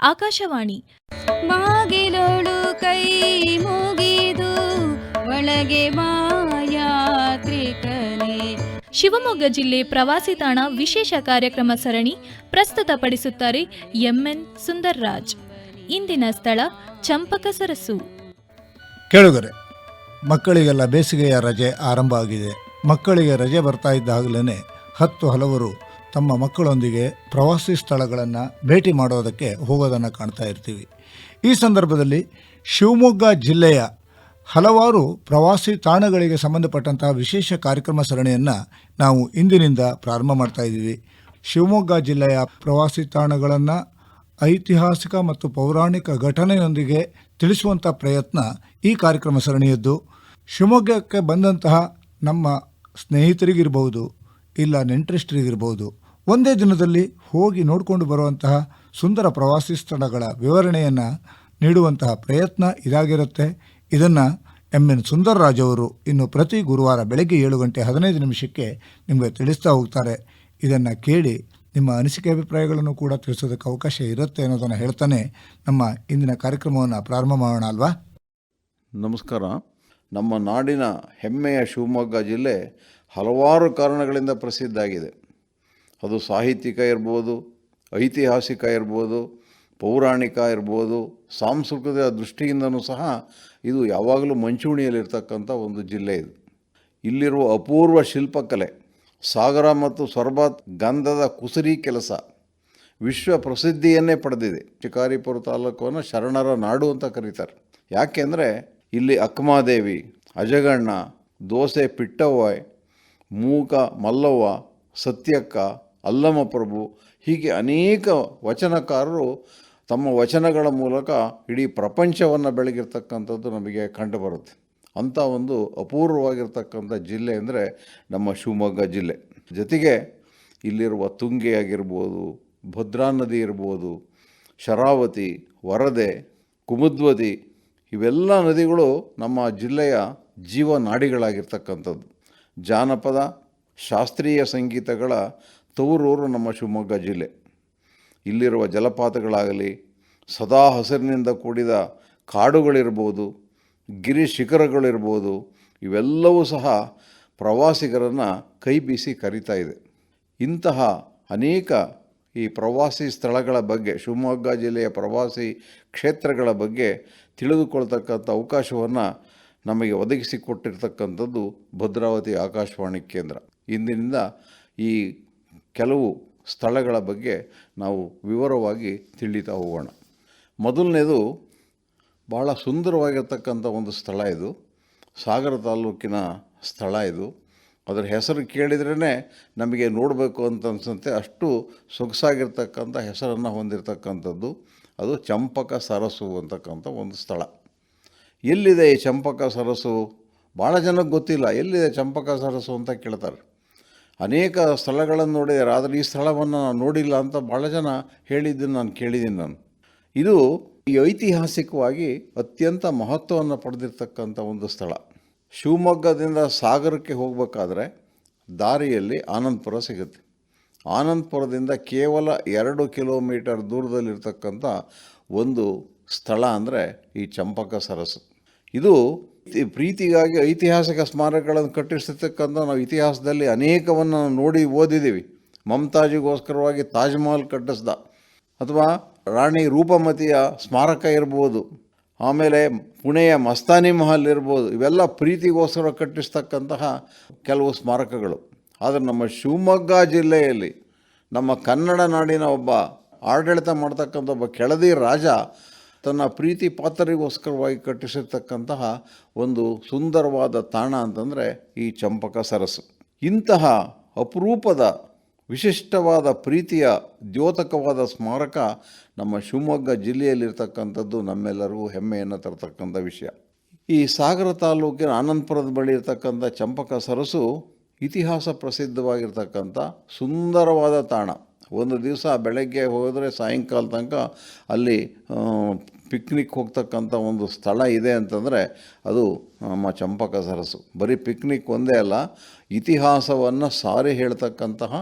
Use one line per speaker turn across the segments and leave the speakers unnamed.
ಆಕಾಶವಾಣಿ.
ಬಾಗಿಲೋಳು ಕೈ ಮುಗಿದು ಒಳಗೆ ಮಾಯಾತ್ರಿಕನೇ.
ಶಿವಮೊಗ್ಗ ಜಿಲ್ಲೆ ಪ್ರವಾಸಿ ತಾಣ ವಿಶೇಷ ಕಾರ್ಯಕ್ರಮ ಸರಣಿ ಪ್ರಸ್ತುತಪಡಿಸುತ್ತಾರೆ ಎಂಎನ್ ಸುಂದರ್ರಾಜ್. ಇಂದಿನ ಸ್ಥಳ ಚಂಪಕ ಸರಸು
ಕೇಳುಗರೆ ಮಕ್ಕಳಿಗೆಲ್ಲ ಬೇಸಿಗೆಯ ರಜೆ ಆರಂಭ ಆಗಿದೆ. ಮಕ್ಕಳಿಗೆ ರಜೆ ಬರ್ತಾ ಇದ್ದಾಗಲೇ ಹತ್ತು ಹಲವರು ತಮ್ಮ ಮಕ್ಕಳೊಂದಿಗೆ ಪ್ರವಾಸಿ ಸ್ಥಳಗಳನ್ನು ಭೇಟಿ ಮಾಡೋದಕ್ಕೆ ಹೋಗೋದನ್ನು ಕಾಣ್ತಾ ಇರ್ತೀವಿ. ಈ ಸಂದರ್ಭದಲ್ಲಿ ಶಿವಮೊಗ್ಗ ಜಿಲ್ಲೆಯ ಹಲವಾರು ಪ್ರವಾಸಿ ತಾಣಗಳಿಗೆ ಸಂಬಂಧಪಟ್ಟಂತಹ ವಿಶೇಷ ಕಾರ್ಯಕ್ರಮ ಸರಣಿಯನ್ನು ನಾವು ಇಂದಿನಿಂದ ಪ್ರಾರಂಭ ಮಾಡ್ತಾ ಇದ್ದೀವಿ. ಶಿವಮೊಗ್ಗ ಜಿಲ್ಲೆಯ ಪ್ರವಾಸಿ ತಾಣಗಳನ್ನು ಐತಿಹಾಸಿಕ ಮತ್ತು ಪೌರಾಣಿಕ ಘಟನೆಯೊಂದಿಗೆ ತಿಳಿಸುವಂಥ ಪ್ರಯತ್ನ ಈ ಕಾರ್ಯಕ್ರಮ ಸರಣಿಯದ್ದು. ಶಿವಮೊಗ್ಗಕ್ಕೆ ಬಂದಂತಹ ನಮ್ಮ ಸ್ನೇಹಿತರಿಗಿರ್ಬೋದು, ಇಲ್ಲ ನೆಂಟರಿಷ್ಟರಿಗಿರ್ಬೋದು ಒಂದೇ ದಿನದಲ್ಲಿ ಹೋಗಿ ನೋಡಿಕೊಂಡು ಬರುವಂತಹ ಸುಂದರ ಪ್ರವಾಸಿ ಸ್ಥಳಗಳ ವಿವರಣೆಯನ್ನು ನೀಡುವಂತಹ ಪ್ರಯತ್ನ ಇದಾಗಿರುತ್ತೆ. ಇದನ್ನು ಎಂ ಎನ್ ಸುಂದರರಾಜ್ ಅವರು ಇನ್ನು ಪ್ರತಿ ಗುರುವಾರ ಬೆಳಗ್ಗೆ ಏಳು ಗಂಟೆ ಹದಿನೈದು ನಿಮಿಷಕ್ಕೆ ನಿಮಗೆ ತಿಳಿಸ್ತಾ ಹೋಗ್ತಾರೆ. ಇದನ್ನು ಕೇಳಿ ನಿಮ್ಮ ಅನಿಸಿಕೆ ಅಭಿಪ್ರಾಯಗಳನ್ನು ಕೂಡ ತಿಳಿಸೋದಕ್ಕೆ ಅವಕಾಶ ಇರುತ್ತೆ ಅನ್ನೋದನ್ನು ಹೇಳ್ತಾನೆ ನಮ್ಮ ಇಂದಿನ ಕಾರ್ಯಕ್ರಮವನ್ನು ಪ್ರಾರಂಭ ಮಾಡೋಣ ಅಲ್ವಾ?
ನಮಸ್ಕಾರ. ನಮ್ಮ ನಾಡಿನ ಹೆಮ್ಮೆಯ ಶಿವಮೊಗ್ಗ ಜಿಲ್ಲೆ ಹಲವಾರು ಕಾರಣಗಳಿಂದ ಪ್ರಸಿದ್ಧ ಆಗಿದೆ. ಅದು ಸಾಹಿತ್ಯಿಕ ಇರ್ಬೋದು, ಐತಿಹಾಸಿಕ ಇರ್ಬೋದು, ಪೌರಾಣಿಕ ಇರ್ಬೋದು, ಸಾಂಸ್ಕೃತಿಕ ದೃಷ್ಟಿಯಿಂದನೂ ಸಹ ಇದು ಯಾವಾಗಲೂ ಮಂಚೂಣಿಯಲ್ಲಿರ್ತಕ್ಕಂಥ ಒಂದು ಜಿಲ್ಲೆ ಇದು. ಇಲ್ಲಿರುವ ಅಪೂರ್ವ ಶಿಲ್ಪಕಲೆ, ಸಾಗರ ಮತ್ತು ಸೊರಬತ್ ಗಂಧದ ಕುಸರಿ ಕೆಲಸ, ವಿಶ್ವ ಪ್ರಸಿದ್ಧಿಯನ್ನೇ ಪಡೆದಿದೆ. ಶಿಕಾರಿಪುರ ತಾಲೂಕನ್ನು ಶರಣರ ನಾಡು ಅಂತ ಕರೀತಾರೆ. ಯಾಕೆಂದರೆ ಇಲ್ಲಿ ಅಕ್ಕಮಾದೇವಿ ಅಜಗಣ್ಣ, ದೋಸೆ ಪಿಟ್ಟವ್ವ ಮೂಕ ಮಲ್ಲವ್ವ, ಸತ್ಯಕ್ಕ ಅಲ್ಲಮ ಪ್ರಭು, ಹೀಗೆ ಅನೇಕ ವಚನಕಾರರು ತಮ್ಮ ವಚನಗಳ ಮೂಲಕ ಇಡೀ ಪ್ರಪಂಚವನ್ನು ಬೆಳಗಿರ್ತಕ್ಕಂಥದ್ದು ನಮಗೆ ಕಂಡುಬರುತ್ತೆ. ಅಂಥ ಒಂದು ಅಪೂರ್ವವಾಗಿರ್ತಕ್ಕಂಥ ಜಿಲ್ಲೆ ಅಂದರೆ ನಮ್ಮ ಶಿವಮೊಗ್ಗ ಜಿಲ್ಲೆ. ಜೊತೆಗೆ ಇಲ್ಲಿರುವ ತುಂಗೆ ಆಗಿರ್ಬೋದು, ಭದ್ರಾ ನದಿ ಇರ್ಬೋದು, ಶರಾವತಿ, ವರದೆ ಕುಮುದ್ವತಿ ಇವೆಲ್ಲ ನದಿಗಳು ನಮ್ಮ ಜಿಲ್ಲೆಯ ಜೀವನಾಡಿಗಳಾಗಿರ್ತಕ್ಕಂಥದ್ದು. ಜಾನಪದ, ಶಾಸ್ತ್ರೀಯ ಸಂಗೀತಗಳ ತವರೂರು ನಮ್ಮ ಶಿವಮೊಗ್ಗ ಜಿಲ್ಲೆ. ಇಲ್ಲಿರುವ ಜಲಪಾತಗಳಾಗಲಿ, ಸದಾ ಹಸಿರಿನಿಂದ ಕೂಡಿದ ಕಾಡುಗಳಿರ್ಬೋದು, ಗಿರಿ ಶಿಖರಗಳಿರ್ಬೋದು, ಇವೆಲ್ಲವೂ ಸಹ ಪ್ರವಾಸಿಗರನ್ನು ಕೈ ಬೀಸಿ ಕರೀತಾ ಇದೆ. ಇಂತಹ ಅನೇಕ ಈ ಪ್ರವಾಸಿ ಸ್ಥಳಗಳ ಬಗ್ಗೆ, ಶಿವಮೊಗ್ಗ ಜಿಲ್ಲೆಯ ಪ್ರವಾಸಿ ಕ್ಷೇತ್ರಗಳ ಬಗ್ಗೆ ತಿಳಿದುಕೊಳ್ತಕ್ಕಂಥ ಅವಕಾಶವನ್ನು ನಮಗೆ ಒದಗಿಸಿಕೊಟ್ಟಿರ್ತಕ್ಕಂಥದ್ದು ಭದ್ರಾವತಿ ಆಕಾಶವಾಣಿ ಕೇಂದ್ರ. ಇಂದಿನಿಂದ ಈ ಕೆಲವು ಸ್ಥಳಗಳ ಬಗ್ಗೆ ನಾವು ವಿವರವಾಗಿ ತಿಳಿತಾ ಹೋಗೋಣ. ಮೊದಲನೇದು ಭಾಳ ಸುಂದರವಾಗಿರ್ತಕ್ಕಂಥ ಒಂದು ಸ್ಥಳ ಇದು. ಸಾಗರ ತಾಲೂಕಿನ ಸ್ಥಳ ಇದು. ಅದರ ಹೆಸರು ಕೇಳಿದ್ರೇ ನಮಗೆ ನೋಡಬೇಕು ಅಂತ ಅನ್ಸುತ್ತೆ. ಅಷ್ಟು ಸೊಗಸಾಗಿರ್ತಕ್ಕಂಥ ಹೆಸರನ್ನು ಹೊಂದಿರತಕ್ಕಂಥದ್ದು. ಅದು ಚಂಪಕ ಸರಸು ಅಂತಕ್ಕಂಥ ಒಂದು ಸ್ಥಳ. ಎಲ್ಲಿದೆ ಈ ಚಂಪಕ ಸರಸು ಭಾಳ ಜನಕ್ಕೆ ಗೊತ್ತಿಲ್ಲ. ಎಲ್ಲಿದೆ ಚಂಪಕ ಸರಸು ಅಂತ ಕೇಳ್ತಾರೆ. ಅನೇಕ ಸ್ಥಳಗಳನ್ನು ನೋಡಿದ್ದಾರೆ. ಆದರೆ ಈ ಸ್ಥಳವನ್ನು ನಾನು ನೋಡಿಲ್ಲ ಅಂತ ಭಾಳ ಜನ ಹೇಳಿದ್ದನ್ನು ನಾನು ಕೇಳಿದ್ದೀನಿ ನಾನು. ಇದು ಈ ಐತಿಹಾಸಿಕವಾಗಿ ಅತ್ಯಂತ ಮಹತ್ವವನ್ನು ಪಡೆದಿರ್ತಕ್ಕಂಥ ಒಂದು ಸ್ಥಳ. ಶಿವಮೊಗ್ಗದಿಂದ ಸಾಗರಕ್ಕೆ ಹೋಗಬೇಕಾದ್ರೆ ದಾರಿಯಲ್ಲಿ ಆನಂದಪುರ ಸಿಗುತ್ತೆ. ಆನಂದಪುರದಿಂದ ಕೇವಲ ಎರಡು ಕಿಲೋಮೀಟರ್ ದೂರದಲ್ಲಿರ್ತಕ್ಕಂಥ ಒಂದು ಸ್ಥಳ ಅಂದರೆ ಈ ಚಂಪಕ ಸರಸ್ಸು. ಇದು ಪ್ರೀತಿಗಾಗಿ ಐತಿಹಾಸಿಕ ಸ್ಮಾರಕಗಳನ್ನು ಕಟ್ಟಿಸಿರ್ತಕ್ಕಂಥ ನಾವು ಇತಿಹಾಸದಲ್ಲಿ ಅನೇಕವನ್ನು ನೋಡಿ ಓದಿದ್ದೀವಿ. ಮಮತಾಜಿಗೋಸ್ಕರವಾಗಿ ತಾಜ್ ಮಹಲ್ ಕಟ್ಟಿಸ್ದ ಅಥವಾ ರಾಣಿ ರೂಪಮತಿಯ ಸ್ಮಾರಕ ಇರ್ಬೋದು, ಆಮೇಲೆ ಪುಣೆಯ ಮಸ್ತಾನಿ ಮಹಲ್ ಇರ್ಬೋದು, ಇವೆಲ್ಲ ಪ್ರೀತಿಗೋಸ್ಕರ ಕಟ್ಟಿಸ್ತಕ್ಕಂತಹ ಕೆಲವು ಸ್ಮಾರಕಗಳು. ಆದರೆ ನಮ್ಮ ಶಿವಮೊಗ್ಗ ಜಿಲ್ಲೆಯಲ್ಲಿ ನಮ್ಮ ಕನ್ನಡ ನಾಡಿನ ಒಬ್ಬ ಆಡಳಿತ ಮಾಡ್ತಕ್ಕಂಥ ಒಬ್ಬ ಕೆಳದಿ ರಾಜ ತನ್ನ ಪ್ರೀತಿ ಪಾತ್ರರಿಗೋಸ್ಕರವಾಗಿ ಕಟ್ಟಿಸಿರ್ತಕ್ಕಂತಹ ಒಂದು ಸುಂದರವಾದ ತಾಣ ಅಂತಂದರೆ ಈ ಚಂಪಕ ಸರಸು ಇಂತಹ ಅಪರೂಪದ ವಿಶಿಷ್ಟವಾದ ಪ್ರೀತಿಯ ದ್ಯೋತಕವಾದ ಸ್ಮಾರಕ ನಮ್ಮ ಶಿವಮೊಗ್ಗ ಜಿಲ್ಲೆಯಲ್ಲಿರ್ತಕ್ಕಂಥದ್ದು ನಮ್ಮೆಲ್ಲರಿಗೂ ಹೆಮ್ಮೆಯನ್ನು ತರತಕ್ಕಂಥ ವಿಷಯ. ಈ ಸಾಗರ ತಾಲೂಕಿನ ಆನಂದಪುರದ ಬಳಿ ಇರತಕ್ಕಂಥ ಚಂಪಕ ಸರಸು ಇತಿಹಾಸ ಪ್ರಸಿದ್ಧವಾಗಿರ್ತಕ್ಕಂಥ ಸುಂದರವಾದ ತಾಣ. ಒಂದು ದಿವಸ ಬೆಳಗ್ಗೆ ಹೋದರೆ ಸಾಯಂಕಾಲ ತನಕ ಅಲ್ಲಿ ಪಿಕ್ನಿಕ್ ಹೋಗ್ತಕ್ಕಂಥ ಒಂದು ಸ್ಥಳ ಇದೆ ಅಂತಂದರೆ ಅದು ನಮ್ಮ ಚಂಪಕ ಸರಸು ಬರೀ ಪಿಕ್ನಿಕ್ ಒಂದೇ ಅಲ್ಲ, ಇತಿಹಾಸವನ್ನು ಸಾರಿ ಹೇಳ್ತಕ್ಕಂತಹ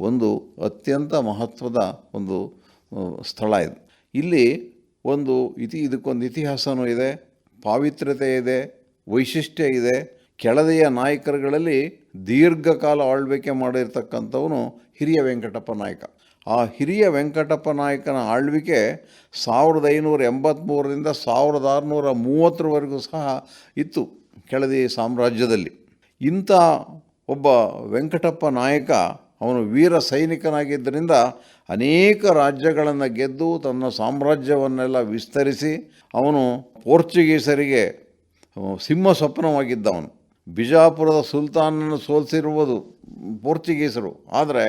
ಒಂದು ಅತ್ಯಂತ ಮಹತ್ವದ ಒಂದು ಸ್ಥಳ ಇದು. ಇಲ್ಲಿ ಒಂದು ಇತಿ, ಇದಕ್ಕೊಂದು ಇತಿಹಾಸವೂ ಇದೆ, ಪಾವಿತ್ರ್ಯತೆ ಇದೆ, ವೈಶಿಷ್ಟ್ಯ ಇದೆ ಕೆಳದಿಯ ನಾಯಕರುಗಳಲ್ಲಿ ದೀರ್ಘಕಾಲ ಆಳ್ವಿಕೆ ಮಾಡಿರ್ತಕ್ಕಂಥವನು ಹಿರಿಯ ವೆಂಕಟಪ್ಪ ನಾಯಕ. ಆ ಹಿರಿಯ ವೆಂಕಟಪ್ಪ ನಾಯಕನ ಆಳ್ವಿಕೆ ಸಾವಿರದ ಐನೂರ ಎಂಬತ್ತ್ಮೂರರಿಂದ ಸಾವಿರದ ಆರುನೂರ ಮೂವತ್ತರವರೆಗೂ ಸಹ ಇತ್ತು ಕೆಳದಿ ಸಾಮ್ರಾಜ್ಯದಲ್ಲಿ. ಇಂಥ ಒಬ್ಬ ವೆಂಕಟಪ್ಪ ನಾಯಕ ಅವನು ವೀರ ಸೈನಿಕನಾಗಿದ್ದರಿಂದ ಅನೇಕ ರಾಜ್ಯಗಳನ್ನು ಗೆದ್ದು ತನ್ನ ಸಾಮ್ರಾಜ್ಯವನ್ನೆಲ್ಲ ವಿಸ್ತರಿಸಿ ಅವನು ಪೋರ್ಚುಗೀಸರಿಗೆ ಸಿಂಹ ಸ್ವಪ್ನವಾಗಿದ್ದ ಅವನು ಬಿಜಾಪುರದ ಸುಲ್ತಾನನ್ನು ಸೋಲಿಸಿರುವುದು ಪೋರ್ಚುಗೀಸರು. ಆದರೆ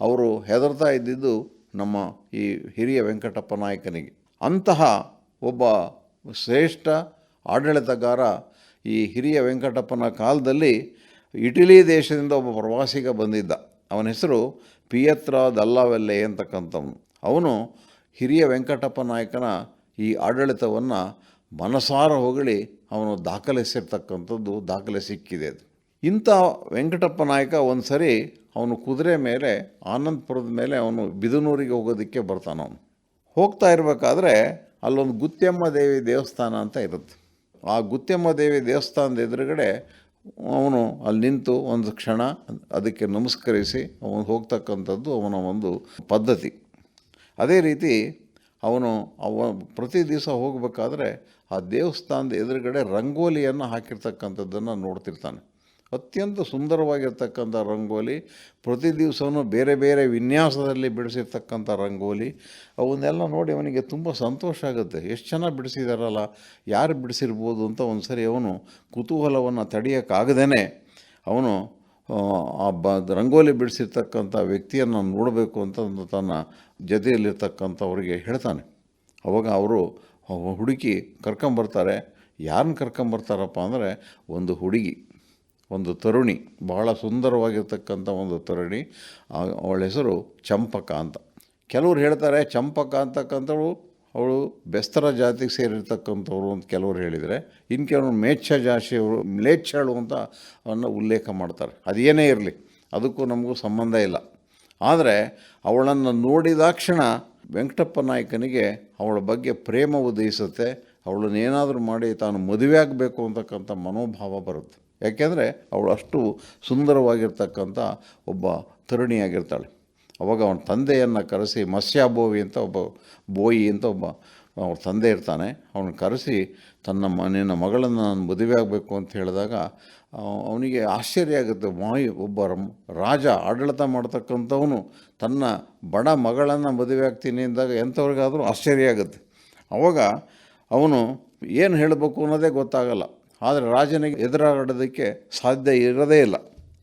ಅವರು ಹೆದರ್ತಾ ಇದ್ದಿದ್ದು ನಮ್ಮ ಈ ಹಿರಿಯ ವೆಂಕಟಪ್ಪ ನಾಯಕನಿಗೆ. ಅಂತಹ ಒಬ್ಬ ಶ್ರೇಷ್ಠ ಆಡಳಿತಗಾರ ಈ ಹಿರಿಯ ವೆಂಕಟಪ್ಪನ ಕಾಲದಲ್ಲಿ ಇಟಲಿ ದೇಶದಿಂದ ಒಬ್ಬ ಪ್ರವಾಸಿಗ ಬಂದಿದ್ದ. ಅವನ ಹೆಸರು ಪಿಯತ್ರ ದಲ್ಲಾವೆಲ್ಲೆ ಅಂತಕ್ಕಂಥವನು. ಅವನು ಹಿರಿಯ ವೆಂಕಟಪ್ಪ ನಾಯಕನ ಈ ಆಡಳಿತವನ್ನು ಮನಸಾರ ಹೊಗಳಿ ಅವನು ದಾಖಲಿಸಿರ್ತಕ್ಕಂಥದ್ದು ದಾಖಲೆ ಸಿಕ್ಕಿದೆ ಅದು. ಇಂಥ ವೆಂಕಟಪ್ಪ ನಾಯಕ ಒಂದು ಸರಿ ಅವನು ಕುದುರೆ ಮೇಲೆ, ಆನಂದಪುರದ ಮೇಲೆ ಅವನು ಬಿದನೂರಿಗೆ ಹೋಗೋದಕ್ಕೆ ಬರ್ತಾನ ಅವನು. ಹೋಗ್ತಾ ಇರಬೇಕಾದ್ರೆ ಅಲ್ಲೊಂದು ಗುತ್ಯಮ್ಮ ದೇವಿ ದೇವಸ್ಥಾನ ಅಂತ ಇರುತ್ತೆ. ಆ ಗುತ್ಯಮ್ಮ ದೇವಿ ದೇವಸ್ಥಾನದ ಎದುರುಗಡೆ ಅವನು ಅಲ್ಲಿ ನಿಂತು ಒಂದು ಕ್ಷಣ ಅದಕ್ಕೆ ನಮಸ್ಕರಿಸಿ ಅವನು ಹೋಗ್ತಕ್ಕಂಥದ್ದು ಅವನ ಒಂದು ಪದ್ಧತಿ. ಅದೇ ರೀತಿ ಅವನು ಅವ ಪ್ರತಿ ದಿವಸ ಹೋಗಬೇಕಾದ್ರೆ ಆ ದೇವಸ್ಥಾನದ ಎದುರುಗಡೆ ರಂಗೋಲಿಯನ್ನು ಹಾಕಿರ್ತಕ್ಕಂಥದ್ದನ್ನು ನೋಡ್ತಿರ್ತಾನೆ. ಅತ್ಯಂತ ಸುಂದರವಾಗಿರ್ತಕ್ಕಂಥ ರಂಗೋಲಿ, ಪ್ರತಿ ದಿವಸವೂ ಬೇರೆ ಬೇರೆ ವಿನ್ಯಾಸದಲ್ಲಿ ಬಿಡಿಸಿರ್ತಕ್ಕಂಥ ರಂಗೋಲಿ, ಅವನ್ನೆಲ್ಲ ನೋಡಿ ಅವನಿಗೆ ತುಂಬ ಸಂತೋಷ ಆಗುತ್ತೆ. ಎಷ್ಟು ಚೆನ್ನಾಗಿ ಬಿಡಿಸಿದಾರಲ್ಲ, ಯಾರು ಬಿಡಿಸಿರ್ಬೋದು ಅಂತ ಒಂದು ಸರಿ ಅವನು ಕುತೂಹಲವನ್ನು ತಡೆಯೋಕ್ಕಾಗದೇ ಅವನು ಆ ಬ, ರಂಗೋಲಿ ಬಿಡಿಸಿರ್ತಕ್ಕಂಥ ವ್ಯಕ್ತಿಯನ್ನು ನೋಡಬೇಕು ಅಂತ ಒಂದು ತನ್ನ ಜೊತೆಯಲ್ಲಿರ್ತಕ್ಕಂಥವ್ರಿಗೆ ಹೇಳ್ತಾನೆ. ಅವಾಗ ಅವರು ಹುಡುಕಿ ಕರ್ಕೊಂಬರ್ತಾರೆ ಯಾರನ್ನ ಕರ್ಕೊಂಬರ್ತಾರಪ್ಪ ಅಂದರೆ ಒಂದು ಹುಡುಗಿ, ಒಂದು ತರುಣಿ, ಬಹಳ ಸುಂದರವಾಗಿರ್ತಕ್ಕಂಥ ಒಂದು ತರುಣಿ. ಅವಳ ಹೆಸರು ಚಂಪಕ ಅಂತ. ಕೆಲವ್ರು ಹೇಳ್ತಾರೆ ಚಂಪಕ ಅಂತಕ್ಕಂಥವಳು ಅವಳು ಬೆಸ್ತರ ಜಾತಿಗೆ ಸೇರಿರ್ತಕ್ಕಂಥವ್ರು ಅಂತ ಕೆಲವರು ಹೇಳಿದರೆ ಇನ್ನು ಕೆಲವರು ಮೇಚ್ಛ ಜಾತಿಯವರು ಮ್ಲೇಚ್ಛಳು ಅಂತ ಅವನ್ನ ಉಲ್ಲೇಖ ಮಾಡ್ತಾರೆ. ಅದೇನೇ ಇರಲಿ, ಅದಕ್ಕೂ ನಮಗೂ ಸಂಬಂಧ ಇಲ್ಲ. ಆದರೆ ಅವಳನ್ನು ನೋಡಿದಾಕ್ಷಣ ವೆಂಕಟಪ್ಪ ನಾಯಕನಿಗೆ ಅವಳ ಬಗ್ಗೆ ಪ್ರೇಮ ಉದಯಿಸುತ್ತೆ, ಅವಳನ್ನ ಏನಾದರೂ ಮಾಡಿ ತಾನು ಮದುವೆ ಆಗಬೇಕು ಅಂತಕ್ಕಂಥ ಮನೋಭಾವ ಬರುತ್ತೆ. ಯಾಕೆಂದರೆ ಅವಳು ಅಷ್ಟು ಸುಂದರವಾಗಿರ್ತಕ್ಕಂಥ ಒಬ್ಬ ತರುಣಿಯಾಗಿರ್ತಾಳೆ. ಅವಾಗ ಅವನ ತಂದೆಯನ್ನು ಕರೆಸಿ ಮತ್ಸ್ಯಾಬೋವಿ ಅಂತ ಒಬ್ಬ ಬೋಯಿ ಅಂತ ಒಬ್ಬ ಅವ್ರ ತಂದೆ ಇರ್ತಾನೆ. ಅವನು ಕರೆಸಿ ತನ್ನ ಮನೆಯ ಮಗಳನ್ನು ನಾನು ಮದುವೆ ಆಗಬೇಕು ಅಂತ ಹೇಳಿದಾಗ ಅವನಿಗೆ ಆಶ್ಚರ್ಯ ಆಗುತ್ತೆ. ಮಾಯಿ ಒಬ್ಬ ರಾಜ ಆಡಳಿತ ಮಾಡ್ತಕ್ಕಂಥವನು ತನ್ನ ಬಡ ಮಗಳನ್ನು ಮದುವೆ ಆಗ್ತೀನಿ ಅಂದಾಗ ಎಂಥವ್ರಿಗಾದರೂ ಆಶ್ಚರ್ಯ ಆಗುತ್ತೆ. ಆವಾಗ ಅವನು ಏನು ಹೇಳಬೇಕು ಅನ್ನೋದೇ ಗೊತ್ತಾಗಲ್ಲ. ಆದರೆ ರಾಜನಿಗೆ ಎದುರಾಡೋದಕ್ಕೆ ಸಾಧ್ಯ ಇರೋದೇ ಇಲ್ಲ.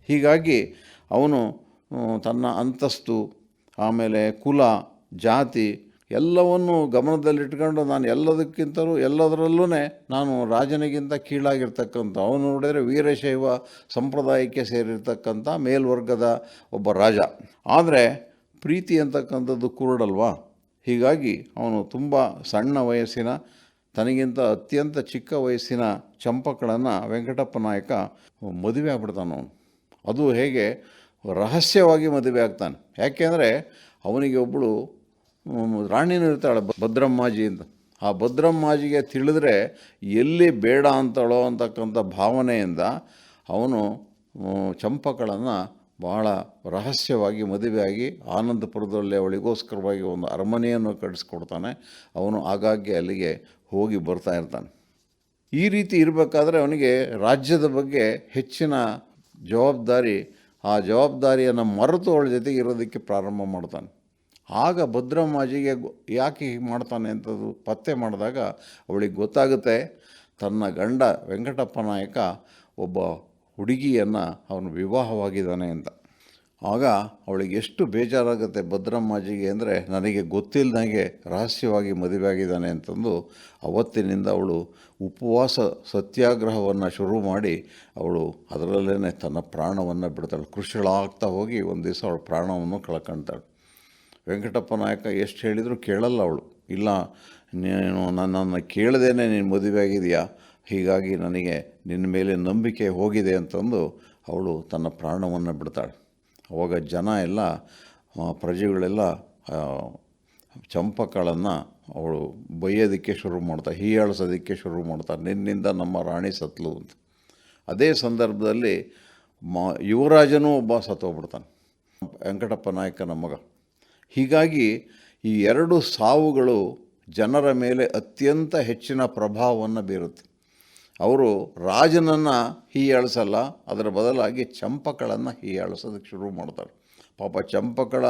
ಹೀಗಾಗಿ ಅವನು ತನ್ನ ಅಂತಸ್ತು, ಆಮೇಲೆ ಕುಲ, ಜಾತಿ ಎಲ್ಲವನ್ನು ಗಮನದಲ್ಲಿಟ್ಕೊಂಡು ನಾನು ಎಲ್ಲದಕ್ಕಿಂತಲೂ ಎಲ್ಲದರಲ್ಲೂ ನಾನು ರಾಜನಿಗಿಂತ ಕೀಳಾಗಿರ್ತಕ್ಕಂಥ, ಅವನು ನೋಡಿದರೆ ವೀರಶೈವ ಸಂಪ್ರದಾಯಕ್ಕೆ ಸೇರಿರ್ತಕ್ಕಂಥ ಮೇಲ್ವರ್ಗದ ಒಬ್ಬ ರಾಜ. ಆದರೆ ಪ್ರೀತಿ ಅಂತಕ್ಕಂಥದ್ದು ಕುರುಡಲ್ವಾ? ಹೀಗಾಗಿ ಅವನು ತುಂಬ ಸಣ್ಣ ವಯಸ್ಸಿನ, ತನಗಿಂತ ಅತ್ಯಂತ ಚಿಕ್ಕ ವಯಸ್ಸಿನ ಚಂಪಕಳನ್ನು ವೆಂಕಟಪ್ಪ ನಾಯಕ ಮದುವೆ ಆಗ್ಬಿಡ್ತಾನೆ ಅವನು. ಅದು ಹೇಗೆ ರಹಸ್ಯವಾಗಿ ಮದುವೆ ಆಗ್ತಾನೆ. ಯಾಕೆಂದರೆ ಅವನಿಗೆ ಒಬ್ಬಳು ರಾಣಿನೂ ಇರ್ತಾಳೆ ಭದ್ರಮ್ಮಾಜಿ ಅಂತ. ಆ ಭದ್ರಮ್ಮಾಜಿಗೆ ತಿಳಿದ್ರೆ ಎಲ್ಲಿ ಬೇಡ ಅಂತಳೋ ಅಂತಕ್ಕಂಥ ಭಾವನೆಯಿಂದ ಅವನು ಚಂಪಕಳನ್ನು ಬಹಳ ರಹಸ್ಯವಾಗಿ, ಮದುವೆಯಾಗಿ ಆನಂದಪುರದಲ್ಲಿ ಅವಳಿಗೋಸ್ಕರವಾಗಿ ಒಂದು ಅರಮನೆಯನ್ನು ಕಟ್ಟಿಸ್ಕೊಡ್ತಾನೆ. ಅವನು ಆಗಾಗ್ಗೆ ಅಲ್ಲಿಗೆ ಹೋಗಿ ಬರ್ತಾ ಇರ್ತಾನೆ. ಈ ರೀತಿ ಇರಬೇಕಾದ್ರೆ ಅವನಿಗೆ ರಾಜ್ಯದ ಬಗ್ಗೆ ಹೆಚ್ಚಿನ ಜವಾಬ್ದಾರಿ, ಆ ಜವಾಬ್ದಾರಿಯನ್ನು ಮರೆತು ಅವಳ ಜೊತೆಗೆ ಇರೋದಕ್ಕೆ ಪ್ರಾರಂಭ ಮಾಡ್ತಾನೆ. ಆಗ ಭದ್ರಮ್ಮಾಜಿಗೆ ಯಾಕೆ ಹೀಗೆ ಮಾಡ್ತಾನೆ ಅಂತದ್ದು ಪತ್ತೆ ಮಾಡಿದಾಗ ಅವಳಿಗೆ ಗೊತ್ತಾಗುತ್ತೆ, ತನ್ನ ಗಂಡ ವೆಂಕಟಪ್ಪ ನಾಯಕ ಒಬ್ಬ ಹುಡುಗಿಯನ್ನು ಅವನು ವಿವಾಹವಾಗಿದ್ದಾನೆ ಅಂತ. ಆಗ ಅವಳಿಗೆ ಎಷ್ಟು ಬೇಜಾರಾಗುತ್ತೆ ಭದ್ರಮ್ಮಾಜಿಗೆ ಅಂದರೆ ನನಗೆ ಗೊತ್ತಿಲ್ಲದಂಗೆ ರಹಸ್ಯವಾಗಿ ಮದುವೆ ಆಗಿದ್ದಾನೆ ಅಂತಂದು ಅವತ್ತಿನಿಂದ ಅವಳು ಉಪವಾಸ ಸತ್ಯಾಗ್ರಹವನ್ನು ಶುರು ಮಾಡಿ ಅವಳು ಅದರಲ್ಲೇ ತನ್ನ ಪ್ರಾಣವನ್ನು ಬಿಡ್ತಾಳೆ. ಕೃಷಿಗಳಾಗ್ತಾ ಹೋಗಿ ಒಂದು ದಿವಸ ಅವಳು ಪ್ರಾಣವನ್ನು ಕಳ್ಕೊಳ್ತಾಳೆ ವೆಂಕಟಪ್ಪ ನಾಯಕ ಎಷ್ಟು ಹೇಳಿದರೂ ಕೇಳಲ್ಲ ಅವಳು. ಇಲ್ಲ, ನೀನು ನನ್ನನ್ನು ಕೇಳದೇನೆ ನೀನು ಮದುವೆ ಆಗಿದೆಯಾ ಹೀಗಾಗಿ ನನಗೆ ನಿನ್ನ ಮೇಲೆ ನಂಬಿಕೆ ಹೋಗಿದೆ ಅಂತಂದು ಅವಳು ತನ್ನ ಪ್ರಾಣವನ್ನು ಬಿಡ್ತಾಳೆ. ಅವಾಗ ಜನ ಎಲ್ಲ ಪ್ರಜೆಗಳೆಲ್ಲ ಚಂಪಕಳನ್ನು ಅವಳು ಬೈಯೋದಕ್ಕೆ ಶುರು ಮಾಡ್ತಾಳೆ ಹೀಯಾಳಿಸೋದಕ್ಕೆ ಶುರು ಮಾಡ್ತಾಳೆ ನಿನ್ನಿಂದ ನಮ್ಮ ರಾಣಿ ಸತ್ಲು ಅಂತ. ಅದೇ ಸಂದರ್ಭದಲ್ಲಿ ಮ, ಯುವರಾಜನೂ ಒಬ್ಬ ಸತ್ತೋಗ್ಬಿಡ್ತಾನೆ. ವೆಂಕಟಪ್ಪ ನಾಯಕನ ಮಗ. ಹೀಗಾಗಿ ಈ ಎರಡು ಸಾವುಗಳು ಜನರ ಮೇಲೆ ಅತ್ಯಂತ ಹೆಚ್ಚಿನ ಪ್ರಭಾವವನ್ನು ಬೀರುತ್ತೆ. ಅವರು ರಾಜನನ್ನು ಹೀಯಾಳಿಸಲ್ಲ, ಅದರ ಬದಲಾಗಿ ಚಂಪಕಳನ್ನು ಹೀಯಾಳಿಸೋದಕ್ಕೆ ಶುರು ಮಾಡ್ತಾರೆ. ಪಾಪ ಚಂಪಕಳ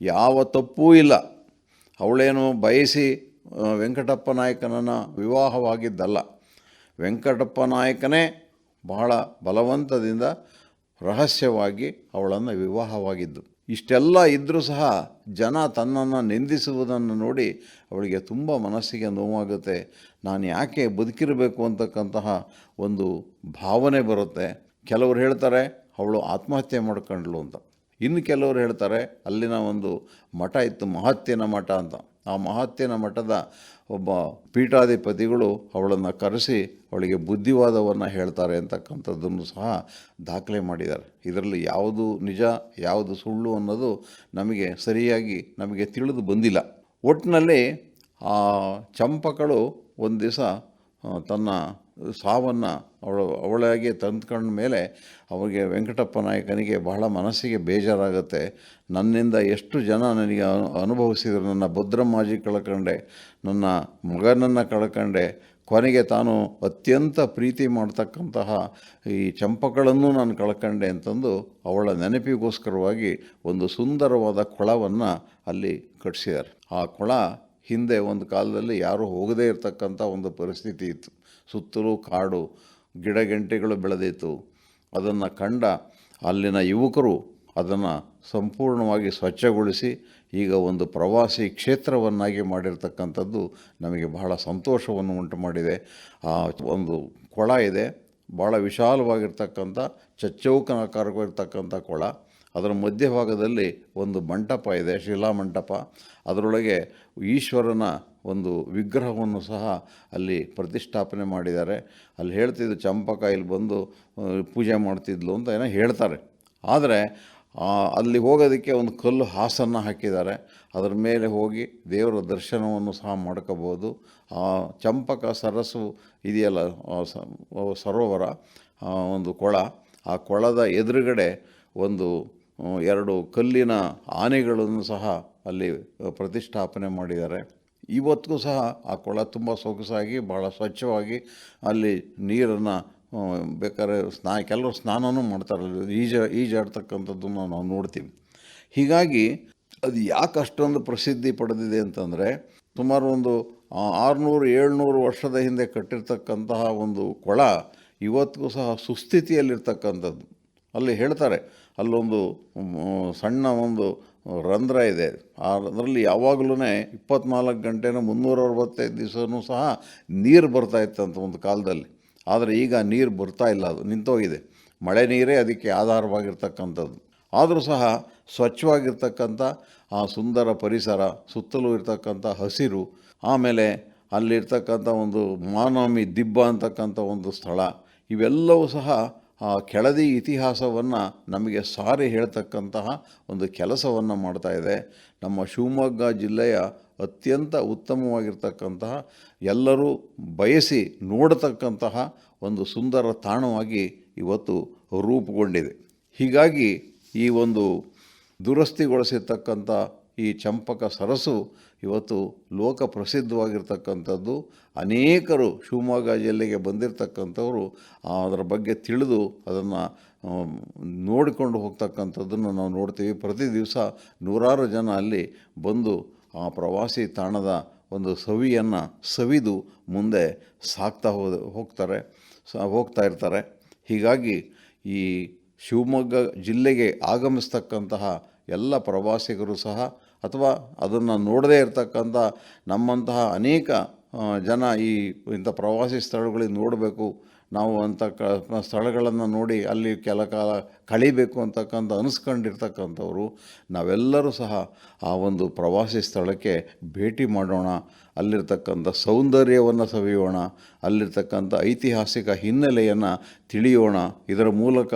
ಯಾವ ತಪ್ಪೂ ಇಲ್ಲ. ಅವಳೇನು ಬಯಸಿ ವೆಂಕಟಪ್ಪ ನಾಯಕನನ್ನು ವಿವಾಹವಾಗಿದ್ದಲ್ಲ. ವೆಂಕಟಪ್ಪ ನಾಯಕನೇ ಬಹಳ ಬಲವಂತದಿಂದ ರಹಸ್ಯವಾಗಿ ಅವಳನ್ನು ವಿವಾಹವಾಗಿದ್ದು. ಇಷ್ಟೆಲ್ಲ ಇದ್ದರೂ ಸಹ ಜನ ತನ್ನನ್ನು ನಿಂದಿಸುವುದನ್ನು ನೋಡಿ ಅವಳಿಗೆ ತುಂಬ ಮನಸ್ಸಿಗೆ ನೋವಾಗುತ್ತೆ. ನಾನು ಯಾಕೆ ಬದುಕಿರಬೇಕು ಅಂತಕ್ಕಂತಹ ಒಂದು ಭಾವನೆ ಬರುತ್ತೆ. ಕೆಲವರು ಹೇಳ್ತಾರೆ, ಅವಳು ಆತ್ಮಹತ್ಯೆ ಮಾಡ್ಕೊಂಡ್ಳು ಅಂತ. ಇನ್ನು ಕೆಲವರು ಹೇಳ್ತಾರೆ, ಅಲ್ಲಿನ ಒಂದು ಮಠ ಇತ್ತು ಮಹತ್ಯನ ಮಠ ಅಂತ. ಆ ಮಹತ್ತಿನ ಮಠದ ಒಬ್ಬ ಪೀಠಾಧಿಪತಿಗಳು ಅವಳನ್ನು ಕರೆಸಿ ಅವಳಿಗೆ ಬುದ್ಧಿವಾದವನ್ನು ಹೇಳ್ತಾರೆ ಅಂತಕ್ಕಂಥದ್ದನ್ನು ಸಹ ದಾಖಲೆ ಮಾಡಿದ್ದಾರೆ. ಇದರಲ್ಲಿ ಯಾವುದು ನಿಜ, ಯಾವುದು ಸುಳ್ಳು ಅನ್ನೋದು ನಮಗೆ ಸರಿಯಾಗಿ ನಮಗೆ ತಿಳಿದು ಬಂದಿಲ್ಲ. ಒಟ್ಟಿನಲ್ಲಿ ಆ ಚಂಪಕಳು ಒಂದು ದಿವಸ ತನ್ನ ಸಾವನ್ನು ಅವಳು, ಅವಳಾಗಿ ತಂದ್ಕೊಂಡ ಮೇಲೆ ಅವರಿಗೆ ವೆಂಕಟಪ್ಪ ನಾಯಕನಿಗೆ ಬಹಳ ಮನಸ್ಸಿಗೆ ಬೇಜಾರಾಗುತ್ತೆ. ನನ್ನಿಂದ ಎಷ್ಟು ಜನ ನನಗೆ ಅನು, ಅನುಭವಿಸಿದರು? ನನ್ನ ಭದ್ರಮ್ಮಾಜಿ ಕಳ್ಕೊಂಡೆ, ನನ್ನ ಮಗನನ್ನು ಕಳ್ಕೊಂಡೆ, ಕೊನೆಗೆ ತಾನು ಅತ್ಯಂತ ಪ್ರೀತಿ ಮಾಡ್ತಕ್ಕಂತಹ ಈ ಚಂಪಗಳನ್ನು ನಾನು ಕಳ್ಕೊಂಡೆ ಅಂತಂದು ಅವಳ ನೆನಪಿಗೋಸ್ಕರವಾಗಿ ಒಂದು ಸುಂದರವಾದ ಕೊಳವನ್ನು ಅಲ್ಲಿ ಕಟ್ಟಿಸಿದ್ದಾರೆ ಆ ಕೊಳ ಹಿಂದೆ ಒಂದು ಕಾಲದಲ್ಲಿ ಯಾರೂ ಹೋಗದೇ ಇರತಕ್ಕಂಥ ಒಂದು ಪರಿಸ್ಥಿತಿ ಇತ್ತು. ಸುತ್ತಲೂ ಕಾಡು ಗಿಡಗಂಟೆಗಳು ಬೆಳೆದಿತ್ತು. ಅದನ್ನು ಕಂಡ ಅಲ್ಲಿನ ಯುವಕರು ಅದನ್ನು ಸಂಪೂರ್ಣವಾಗಿ ಸ್ವಚ್ಛಗೊಳಿಸಿ, ಈಗ ಒಂದು ಪ್ರವಾಸಿ ಕ್ಷೇತ್ರವನ್ನಾಗಿ ಮಾಡಿರ್ತಕ್ಕಂಥದ್ದು ನಮಗೆ ಬಹಳ ಸಂತೋಷವನ್ನು ಉಂಟು ಮಾಡಿದೆ ಆ ಒಂದು ಕೊಳ ಇದೆ ಭಾಳ ವಿಶಾಲವಾಗಿರ್ತಕ್ಕಂಥ, ಚಚ್ಚೌಕನಾಕಾರವಾಗಿರ್ತಕ್ಕಂಥ ಕೊಳ. ಅದರ ಮಧ್ಯಭಾಗದಲ್ಲಿ ಒಂದು ಮಂಟಪ ಇದೆ, ಶಿಲಾ ಮಂಟಪ. ಅದರೊಳಗೆ ಈಶ್ವರನ ಒಂದು ವಿಗ್ರಹವನ್ನು ಸಹ ಅಲ್ಲಿ ಪ್ರತಿಷ್ಠಾಪನೆ ಮಾಡಿದ್ದಾರೆ. ಅಲ್ಲಿ ಹೇಳ್ತಿದ್ದು ಚಂಪಕ ಇಲ್ಲಿ ಬಂದು ಪೂಜೆ ಮಾಡ್ತಿದ್ಲು ಅಂತ ಏನೋ ಹೇಳ್ತಾರೆ. ಆದರೆ ಅಲ್ಲಿ ಹೋಗೋದಕ್ಕೆ ಒಂದು ಕಲ್ಲು ಹಾಸನ್ನು ಹಾಕಿದ್ದಾರೆ. ಅದರ ಮೇಲೆ ಹೋಗಿ ದೇವರ ದರ್ಶನವನ್ನು ಸಹ ಮಾಡ್ಕೋಬೋದು. ಆ, ಚಂಪಕ, ಸರಸು ಇದೆಯಲ್ಲ ಸರೋವರ ಒಂದು ಕೊಳ. ಆ ಕೊಳದ ಎದುರುಗಡೆ ಒಂದು ಎರಡು ಕಲ್ಲಿನ ಆನೆಗಳನ್ನು ಸಹ ಅಲ್ಲಿ ಪ್ರತಿಷ್ಠಾಪನೆ ಮಾಡಿದ್ದಾರೆ. ಇವತ್ತಿಗೂ ಸಹ ಆ ಕೊಳ ತುಂಬ ಸೊಗಸಾಗಿ ಭಾಳ ಸ್ವಚ್ಛವಾಗಿ ಅಲ್ಲಿ ನೀರನ್ನು ಬೇಕಾದ್ರೆ ಸ್ನಾ, ಕೆಲವರು ಸ್ನಾನವೂ ಮಾಡ್ತಾರೆ. ಈಜ ಈಜಾಡ್ತಕ್ಕಂಥದ್ದನ್ನು ನಾವು ನೋಡ್ತೀವಿ. ಹೀಗಾಗಿ ಅದು ಯಾಕೆ ಅಷ್ಟೊಂದು ಪ್ರಸಿದ್ಧಿ ಪಡೆದಿದೆ ಅಂತಂದರೆ, ಸುಮಾರು ಒಂದು ಆರುನೂರು, ಏಳ್ನೂರು ವರ್ಷದ ಹಿಂದೆ ಕಟ್ಟಿರ್ತಕ್ಕಂತಹ ಒಂದು ಕೊಳ ಇವತ್ತಿಗೂ ಸಹ ಸುಸ್ಥಿತಿಯಲ್ಲಿರ್ತಕ್ಕಂಥದ್ದು. ಅಲ್ಲಿ ಹೇಳ್ತಾರೆ, ಅಲ್ಲೊಂದು ಸಣ್ಣ ಒಂದು ರಂಧ್ರ ಇದೆ. ಅದರಲ್ಲಿ ಯಾವಾಗಲೂ ಇಪ್ಪತ್ನಾಲ್ಕು ಗಂಟೆನೂ ಮುನ್ನೂರ ಅರವತ್ತೈದು ದಿವಸನೂ ಸಹ ನೀರು ಬರ್ತಾ ಇತ್ತಂತ ಒಂದು ಕಾಲದಲ್ಲಿ. ಆದರೆ ಈಗ ನೀರು ಬರ್ತಾ ಇಲ್ಲ, ಅದು ನಿಂತೋಗಿದೆ. ಮಳೆ ನೀರೇ ಅದಕ್ಕೆ ಆಧಾರವಾಗಿರ್ತಕ್ಕಂಥದ್ದು. ಆದರೂ ಸಹ ಸ್ವಚ್ಛವಾಗಿರ್ತಕ್ಕಂಥ ಆ ಸುಂದರ ಪರಿಸರ, ಸುತ್ತಲೂ ಇರ್ತಕ್ಕಂಥ ಹಸಿರು, ಆಮೇಲೆ ಅಲ್ಲಿರ್ತಕ್ಕಂಥ ಒಂದು ಮಾನವಮಿ ದಿಬ್ಬ ಅಂತಕ್ಕಂಥ ಒಂದು ಸ್ಥಳ, ಇವೆಲ್ಲವೂ ಸಹ ಕೆಳದಿ ಇತಿಹಾಸವನ್ನು ನಮಗೆ ಸಾರಿ ಹೇಳ್ತಕ್ಕಂತಹ ಒಂದು ಕೆಲಸವನ್ನು ಮಾಡ್ತಾ ಇದೆ. ನಮ್ಮ ಶಿವಮೊಗ್ಗ ಜಿಲ್ಲೆಯ ಅತ್ಯಂತ ಉತ್ತಮವಾಗಿರ್ತಕ್ಕಂತಹ, ಎಲ್ಲರೂ ಬಯಸಿ ನೋಡತಕ್ಕಂತಹ ಒಂದು ಸುಂದರ ತಾಣವಾಗಿ ಇವತ್ತು ರೂಪುಗೊಂಡಿದೆ. ಹೀಗಾಗಿ ಈ ಒಂದು ದುರಸ್ತಿಗೊಳಿಸಿರ್ತಕ್ಕಂಥ ಈ ಚಂಪಕ ಸರಸು ಇವತ್ತು ಲೋಕ ಪ್ರಸಿದ್ಧವಾಗಿರ್ತಕ್ಕಂಥದ್ದು. ಅನೇಕರು ಶಿವಮೊಗ್ಗ ಜಿಲ್ಲೆಗೆ ಬಂದಿರತಕ್ಕಂಥವರು ಅದರ ಬಗ್ಗೆ ತಿಳಿದು ಅದನ್ನು ನೋಡಿಕೊಂಡು ಹೋಗ್ತಕ್ಕಂಥದ್ದನ್ನು ನಾವು ನೋಡ್ತೀವಿ. ಪ್ರತಿ ದಿವಸ ನೂರಾರು ಜನ ಅಲ್ಲಿ ಬಂದು ಆ ಪ್ರವಾಸಿ ತಾಣದ ಒಂದು ಸವಿಯನ್ನು ಸವಿದು ಮುಂದೆ ಸಾಕ್ತಾ ಹೋದ, ಹೋಗ್ತಾರೆ ಹೋಗ್ತಾ ಇರ್ತಾರೆ. ಹೀಗಾಗಿ ಈ ಶಿವಮೊಗ್ಗ ಜಿಲ್ಲೆಗೆ ಆಗಮಿಸ್ತಕ್ಕಂತಹ ಎಲ್ಲ ಪ್ರವಾಸಿಗರು ಸಹ ಅಥವಾ ಅದನ್ನು ನೋಡದೇ ಇರತಕ್ಕಂಥ ನಮ್ಮಂತಹ ಅನೇಕ ಜನ ಈ ಇಂಥ ಪ್ರವಾಸಿ ಸ್ಥಳಗಳಿಗೆ ನೋಡಬೇಕು. ನಾವು ಅಂಥ ಕ, ಸ್ಥಳಗಳನ್ನು ನೋಡಿ ಅಲ್ಲಿ ಕೆಲ ಕಾಲ ಕಳಿಬೇಕು ಅಂತಕ್ಕಂಥ ಅನಿಸ್ಕೊಂಡಿರ್ತಕ್ಕಂಥವ್ರು, ನಾವೆಲ್ಲರೂ ಸಹ ಆ ಒಂದು ಪ್ರವಾಸಿ ಸ್ಥಳಕ್ಕೆ ಭೇಟಿ ಮಾಡೋಣ. ಅಲ್ಲಿರ್ತಕ್ಕಂಥ ಸೌಂದರ್ಯವನ್ನು ಸವಿಯೋಣ. ಅಲ್ಲಿರ್ತಕ್ಕಂಥ ಐತಿಹಾಸಿಕ ಹಿನ್ನೆಲೆಯನ್ನು ತಿಳಿಯೋಣ. ಇದರ ಮೂಲಕ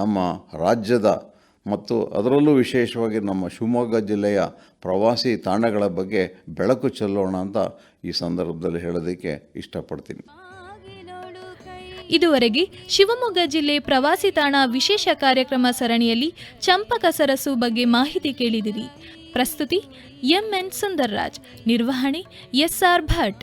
ನಮ್ಮ ರಾಜ್ಯದ ಮತ್ತು ಅದರಲ್ಲೂ ವಿಶೇಷವಾಗಿ ನಮ್ಮ ಶಿವಮೊಗ್ಗ ಜಿಲ್ಲೆಯ ಪ್ರವಾಸಿ ತಾಣಗಳ ಬಗ್ಗೆ ಬೆಳಕು ಚೆಲ್ಲೋಣ ಅಂತ ಈ ಸಂದರ್ಭದಲ್ಲಿ ಹೇಳೋದಕ್ಕೆ ಇಷ್ಟಪಡ್ತೀನಿ.
ಇದುವರೆಗೆ ಶಿವಮೊಗ್ಗ ಜಿಲ್ಲೆ ಪ್ರವಾಸಿ ತಾಣ ವಿಶೇಷ ಕಾರ್ಯಕ್ರಮ ಸರಣಿಯಲ್ಲಿ ಚಂಪಕ ಸರಸು ಬಗ್ಗೆ ಮಾಹಿತಿ ಕೇಳಿದಿರಿ. ಪ್ರಸ್ತುತಿ ಎಂಎನ್ ಸುಂದರ್ರಾಜ್, ನಿರ್ವಹಣೆ ಎಸ್ಆರ್ ಭಟ್.